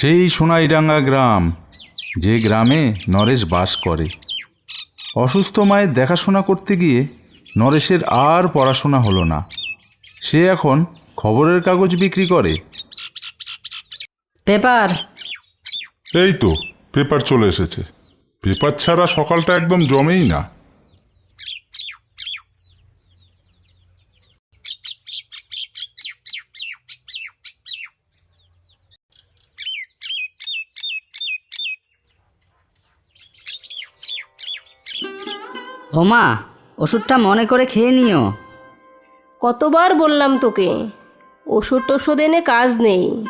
সেই সোনাইডাঙ্গা গ্রাম যে গ্রামে নরেশ বাস করে। অসুস্থ মায়ের দেখাশোনা করতে গিয়ে নরেশের আর পড়াশোনা হলো না। সে এখন খবরের কাগজ বিক্রি করে। পেপার? এই তো পেপার চলে এসেছে। পেপার ছাড়া সকালটা একদম জমেই না। ওমা ওষুধটা মনে করে খেয়ে নিও। কতবার বললাম তোকে ওষুধ টষুধ এনে কাজ নেই।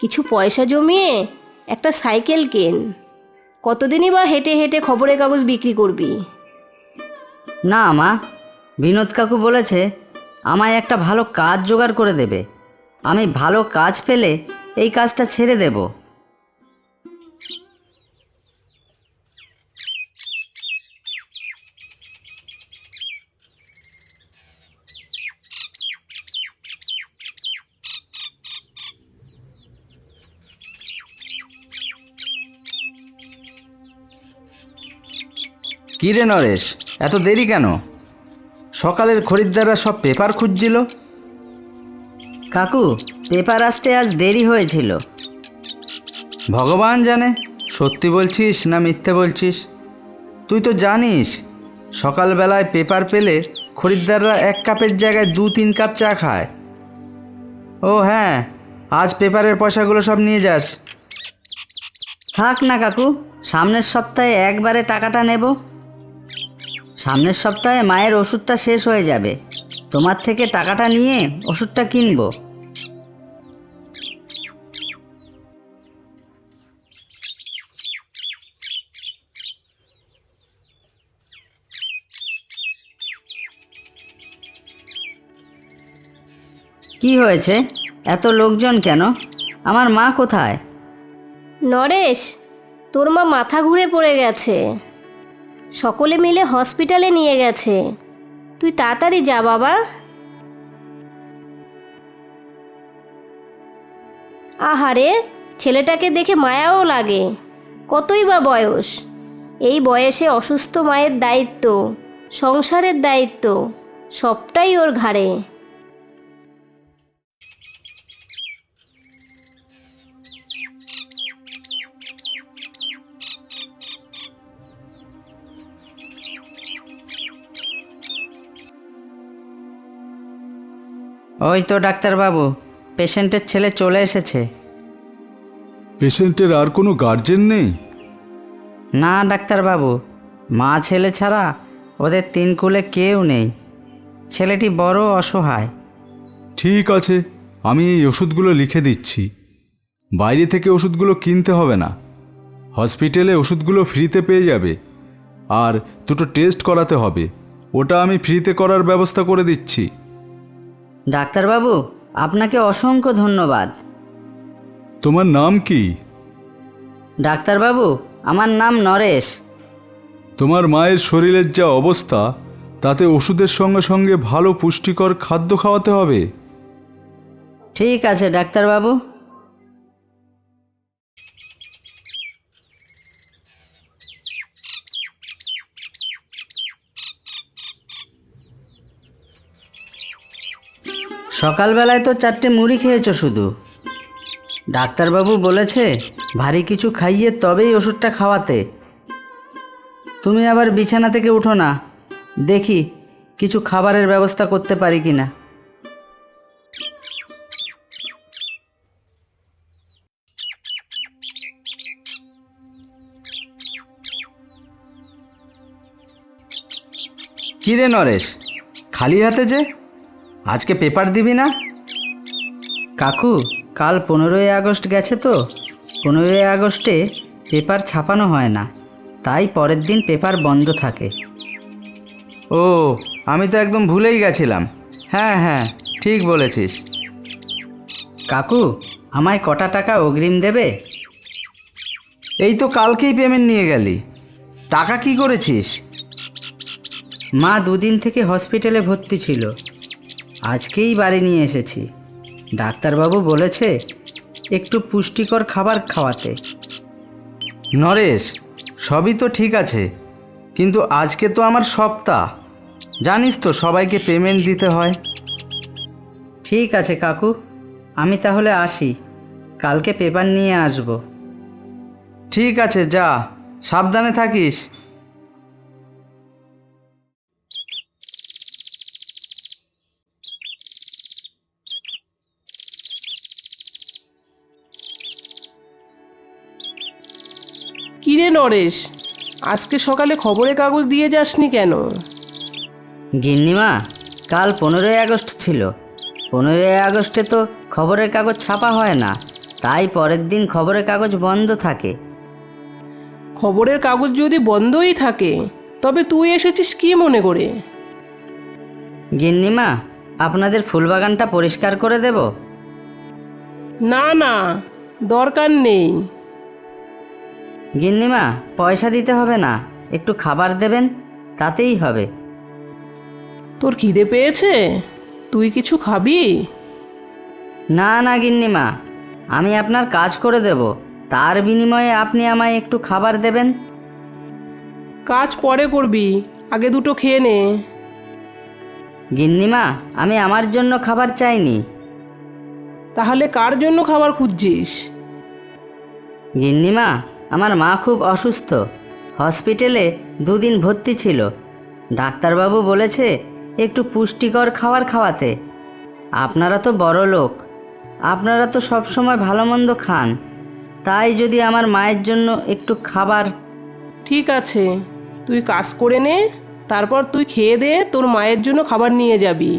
কিছু পয়সা জমিয়ে একটা সাইকেল কেন কতদিনই বা হেঁটে হেঁটে খবরের কাগজ বিক্রি করবি? না মা বিনোদ কাকু বলেছে আমায় একটা ভালো কাজ জোগাড় করে দেবে। আমি ভালো কাজ পেলে এই কাজটা ছেড়ে দেব। কী রে নরেশ? এত দেরি কেন? সকালের খরিদ্দাররা সব পেপার খুঁজছিল? কাকু পেপার আসতে আজ দেরি হয়েছিল। ভগবান জানে সত্যি বলছিস না মিথ্যে বলছিস? তুই তো জানিস সকালবেলায় পেপার পেলে খরিদ্দাররা এক কাপের জায়গায় দু তিন কাপ চা খায়। ও হ্যাঁ আজ পেপারের পয়সাগুলো সব নিয়ে যাস। থাক না কাকু সামনের সপ্তাহে একবারে টাকাটা নেব। সামনের সপ্তাহে মায়ের ওষুধটা শেষ হয়ে যাবে। তোমার থেকে টাকাটা নিয়ে ওষুধটা কিনবো। কি হয়েছে? এত লোকজন কেন? আমার মা কোথায়? নরেশ, তোর মা মাথা ঘুরে পড়ে গেছে। সকলে মিলে হসপিটালে নিয়ে গেছে। তুই তাড়াতাড়ি যা, বাবা। আহারে, ছেলেটাকে দেখে মায়াও লাগে। কতই বা বয়স। এই বয়সে অসুস্থ মায়ের দায়িত্ব, সংসারের দায়িত্ব, সবটাই ওর ঘাড়ে। ওই তো ডাক্তারবাবু পেশেন্টের ছেলে চলে এসেছে। পেশেন্টের আর কোনো গার্জেন নেই? না ডাক্তারবাবু মা ছেলে ছাড়া ওদের তিন কুলে কেউ নেই। ছেলেটি বড় অসহায়। ঠিক আছে আমি এই ওষুধগুলো লিখে দিচ্ছি। বাইরে থেকে ওষুধগুলো কিনতে হবে না। হসপিটালে ওষুধগুলো ফ্রিতে পেয়ে যাবে। আর দুটো টেস্ট করাতে হবে। ওটা আমি ফ্রিতে করার ব্যবস্থা করে দিচ্ছি। ডাক্তারবাবু আপনাকে অসংখ্য ধন্যবাদ। তোমার নাম কি? ডাক্তারবাবু আমার নাম নরেশ। তোমার মায়ের শরীরের যা অবস্থা তাতে ওষুধের সঙ্গে সঙ্গে ভালো পুষ্টিকর খাদ্য খাওয়াতে হবে? ঠিক আছে ডাক্তারবাবু। সকালবেলায় তো চারটে মুড়ি খেয়েছো শুধু। ডাক্তারবাবু বলেছে, ভারী কিছু খাইয়ে তবেই ওষুধটা খাওয়াতে। তুমি আবার বিছানা থেকে উঠো না। দেখি, কিছু খাবারের ব্যবস্থা করতে পারি কি না কী রে নরেশ, খালি হাতে যে? আজকে পেপার দিবি না? কাকু, কাল পনেরোই আগস্ট গেছে তো। পনেরোই আগস্টে পেপার ছাপানো হয় না। তাই পরের দিন পেপার বন্ধ থাকে। ও, আমি তো একদম ভুলেই গেছিলাম। হ্যাঁ হ্যাঁ ঠিক বলেছিস। কাকু, আমায় কটা টাকা অগ্রিম দেবে? এই তো কালকেই পেমেন্ট নিয়ে গেলি। টাকা কি করেছিস? মা দুদিন থেকে হসপিটালে ভর্তি ছিল। আজকেই বাড়ি নিয়ে এসেছি। ডাক্তারবাবু বলেছে একটু পুষ্টিকর খাবার খাওয়াতে। নরেশ সবই তো ঠিক আছে কিন্তু আজকে তো আমার সপ্তাহ। জানিস তো সবাইকে পেমেন্ট দিতে হয়। ঠিক আছে কাকু আমি তাহলে আসি। কালকে পেপার নিয়ে আসব। ঠিক আছে যা সাবধানে থাকিস। কিরে নরেশ? আজকে সকালে খবরের কাগজ দিয়ে যাসনি কেন? গিন্নিমা কাল পনেরোই আগস্ট ছিল। পনেরোই আগস্টে তো খবরের কাগজ ছাপা হয় না। তাই পরের দিন খবরের কাগজ বন্ধ থাকে। খবরের কাগজ যদি বন্ধই থাকে তবে তুই এসেছিস কি মনে করে? গিন্নিমা আপনাদের ফুলবাগানটা পরিষ্কার করে দেব? না না দরকার নেই। গিন্নিমা পয়সা দিতে হবে না। একটু খাবার দেবেন তাতেই হবে। তোর খিদে পেয়েছে? তুই কিছু খাবি? না না গিন্নিমা আমি আপনার কাজ করে দেব। তার বিনিময়ে আপনি আমায় একটু খাবার দেবেন। কাজ পরে করবি আগে দুটো খেয়ে নে। গিন্নিমা আমি আমার জন্য খাবার চাইনি। তাহলে কার জন্য খাবার খুঁজছিস? গিন্নিমা আমার মা খুব অসুস্থ। হসপিটালে দুদিন ভর্তি ছিল। ডাক্তারবাবু বলেছে, একটু পুষ্টিকর খাবার খাওয়াতে। আপনারা তো বড় লোক। আপনারা তো সব সময় ভালো মন্দ খান। তাই যদি আমার মায়ের জন্য একটু খাবার ঠিক আছে, তুই কাজ করে নে, তারপর তুই খেয়ে দে, তোর মায়ের জন্য খাবার নিয়ে যাবি।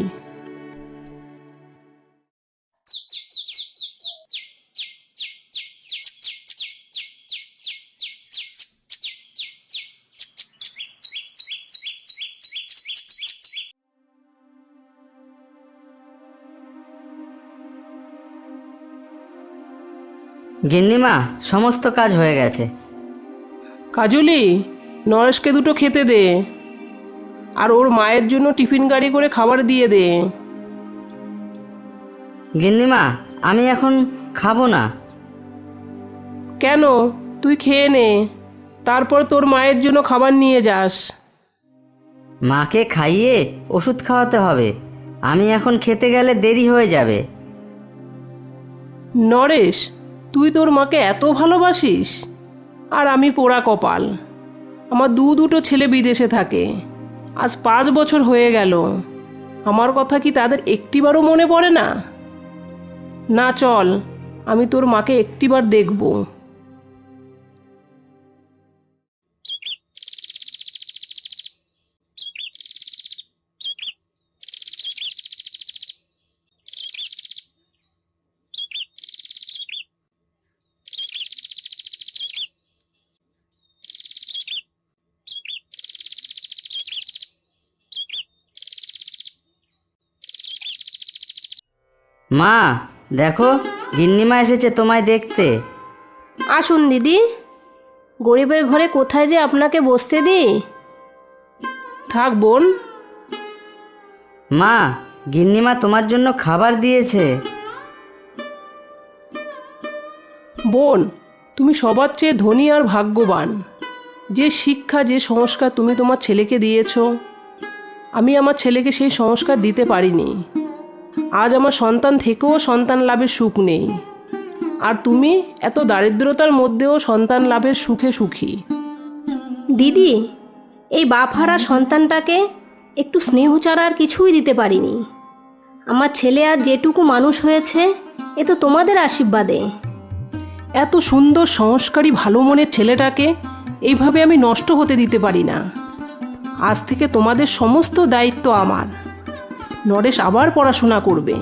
গিন্নিমা সমস্ত কাজ হয়ে গেছে। কাজলি নরেশকে দুটো খেতে দে। আর ওর মায়ের জন্য টিফিন গাড়ি করে খাবার দিয়ে দে। গিন্নিমা আমি এখন খাব না। কেন? তুই খেয়ে নে। তারপর তোর মায়ের জন্য খাবার নিয়ে যাস। মাকে খাইয়ে ওষুধ খাওয়াতে হবে। আমি এখন খেতে গেলে দেরি হয়ে যাবে। নরেশ তুই তোর মাকে এত ভালোবাসিস? আর আমি পোড়া কপাল। আমার দু দুটো ছেলে বিদেশে থাকে। আজ পাঁচ বছর হয়ে গেল। আমার কথা কি তাদের একটিবারও মনে পড়ে না? না চল, আমি তোর মাকে একটিবার দেখব। মা দেখো গিন্নিমা এসেছে তোমায় দেখতে। আসুন দিদি। গরিবের ঘরে কোথায় যে আপনাকে বসতে দিই? থাক বোন। মা গিন্নিমা তোমার জন্য খাবার দিয়েছে। বোন তুমি সবার চেয়ে ধনী আর ভাগ্যবান। যে শিক্ষা যে সংস্কার তুমি তোমার ছেলেকে দিয়েছ আমি আমার ছেলেকে সেই সংস্কার দিতে পারিনি। আজ আমার সন্তান থেকেও সন্তান লাভের সুখ নেই। আর তুমি এত দারিদ্রতার মধ্যেও সন্তান লাভের সুখে সুখী। দিদি এই বাপহারা সন্তানটাকে একটু স্নেহ ছাড়া আর কিছুই দিতে পারিনি। আমার ছেলে আর যেটুকু মানুষ হয়েছে এ তো তোমাদের আশীর্বাদে। এত সুন্দর সংস্কারী ভালো মনের ছেলেটাকে এইভাবে আমি নষ্ট হতে দিতে পারি না। আজ থেকে তোমাদের সমস্ত দায়িত্ব আমার। নরেশ আবার পড়াশোনা করবে।